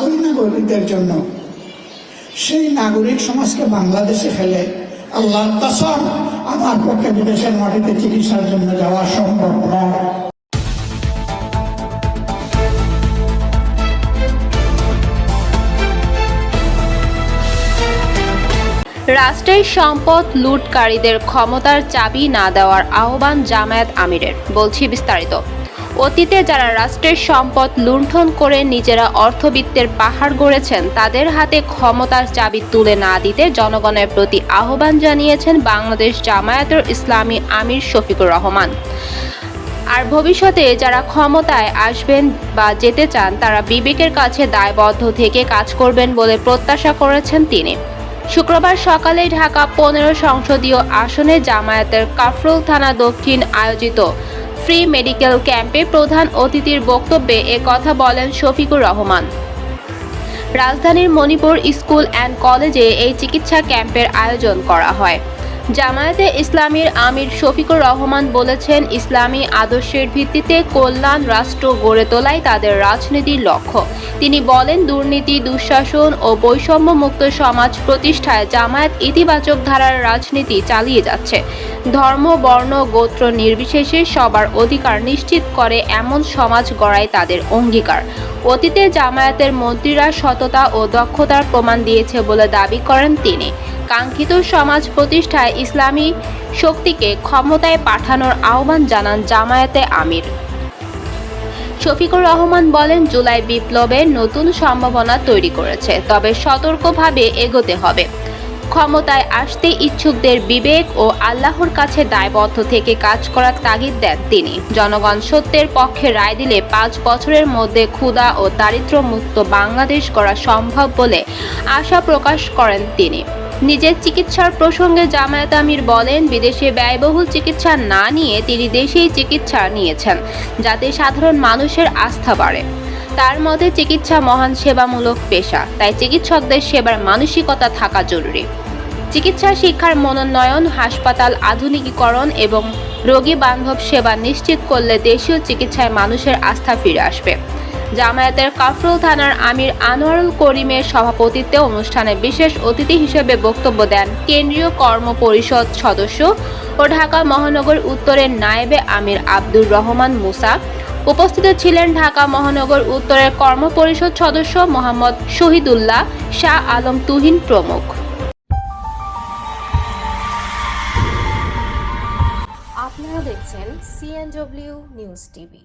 করি নাগরিকদের জন্য। সেই নাগরিক সমাজকে বাংলাদেশে ফেলে আল্লাহর কসম, আমার পক্ষে বিদেশের মাটিতে চিকিৎসার জন্য যাওয়া সম্ভব নয়। রাষ্ট্রের সম্পদ লুটকারীদের ক্ষমতার চাবি না দেওয়ার আহ্বান জামায়াত আমিরের, বলছি বিস্তারিত। অতীতে যারা রাষ্ট্রের সম্পদ লুণ্ঠন করে নিজেরা অর্থবিত্তের পাহাড় গড়েছেন, তাদের হাতে ক্ষমতার চাবি তুলে না দিতে জনগণের প্রতি আহ্বান জানিয়েছেন বাংলাদেশ জামায়াতের ইসলামী আমির শফিকুর রহমান। আর ভবিষ্যতে যারা ক্ষমতায় আসবেন বা যেতে চান, তারা বিবেকের কাছে দায়বদ্ধ থেকে কাজ করবেন বলে প্রত্যাশা করেছেন তিনি। শুক্রবার সকালে ঢাকা পনেরো সংসদীয় আসনে জামায়াতের কাফরুল থানা দক্ষিণ আয়োজিত ফ্রি মেডিকেল ক্যাম্পে প্রধান অতিথির বক্তব্যে এ কথা বলেন শফিকুর রহমান। রাজধানীর মণিপুর স্কুল অ্যান্ড কলেজে এই চিকিৎসা ক্যাম্পের আয়োজন করা হয়। জামায়াতে ইসলামীর আমির শফিকুর রহমান বলেছেন, ইসলামী আদর্শের ভিত্তিতে কল্যাণ রাষ্ট্র গড়ে তোলাই তাদের রাজনীতির লক্ষ্য। তিনি বলেন, দুর্নীতি, দুঃশাসন ও বৈষম্য মুক্ত সমাজ প্রতিষ্ঠায় জামায়াত ইতিবাচক ধারার রাজনীতি চালিয়ে যাচ্ছে। ধর্ম, বর্ণ, গোত্র নির্বিশেষে সবার অধিকার নিশ্চিত করে এমন সমাজ গড়াই তাদের অঙ্গীকার। অতীতে জামায়াতের মন্ত্রীরা সততা ও দক্ষতার প্রমাণ দিয়েছে বলে দাবি করেন তিনি। কাঙ্ক্ষিত সমাজ প্রতিষ্ঠায় ইসলামী শক্তিকে ক্ষমতায় পাঠানোর আহ্বান জানান জামায়াতে আমির। শফিকুর রহমান বলেন, জুলাই বিপ্লবে নতুন সম্ভাবনা তৈরি করেছে, তবে সতর্কভাবে এগোতে হবে। ক্ষমতায় আসতে ইচ্ছুকদের বিবেক ও আল্লাহর কাছে দায়বদ্ধ থেকে কাজ করার তাগিদ দেন তিনি। জনগণ সত্যের পক্ষে রায় দিলে পাঁচ বছরের মধ্যে ক্ষুধা ও দারিদ্র্য মুক্ত বাংলাদেশ করা সম্ভব বলে আশা প্রকাশ করেন তিনি। নিজের চিকিৎসার প্রসঙ্গে জামায়াত আমির বলেন, বিদেশে ব্যয়বহুল চিকিৎসা না নিয়ে তিনি দেশেই চিকিৎসা নিয়েছেন, যাতে সাধারণ মানুষের আস্থা বাড়ে। তার মতে, চিকিৎসা মহান সেবামূলক পেশা, তাই চিকিৎসকদের সেবার মানসিকতা থাকা জরুরি। চিকিৎসা শিক্ষার মনোনয়ন, হাসপাতাল আধুনিকীকরণ এবং রোগী বান্ধব সেবা নিশ্চিত করলে দেশীয় চিকিৎসায় মানুষের আস্থা ফিরে আসবে। জামায়াতের কাফরুল থানার আমির আনোয়ারুল করিমের সভাপতিত্বে অনুষ্ঠানে বিশেষ অতিথি হিসেবে বক্তব্য দেন কেন্দ্রীয় কর্ম পরিষদ সদস্য ও ঢাকা মহানগর উত্তরের নায়েবে আমির আব্দুর রহমান মুসা। উপস্থিত ছিলেন ঢাকা মহানগর উত্তরের কর্ম পরিষদ সদস্য মোহাম্মদ শহীদুল্লাহ শাহ আলম তুহিন প্রমুখ। আপনারা দেখছেন সিএনডব্লিউ নিউজ টিভি।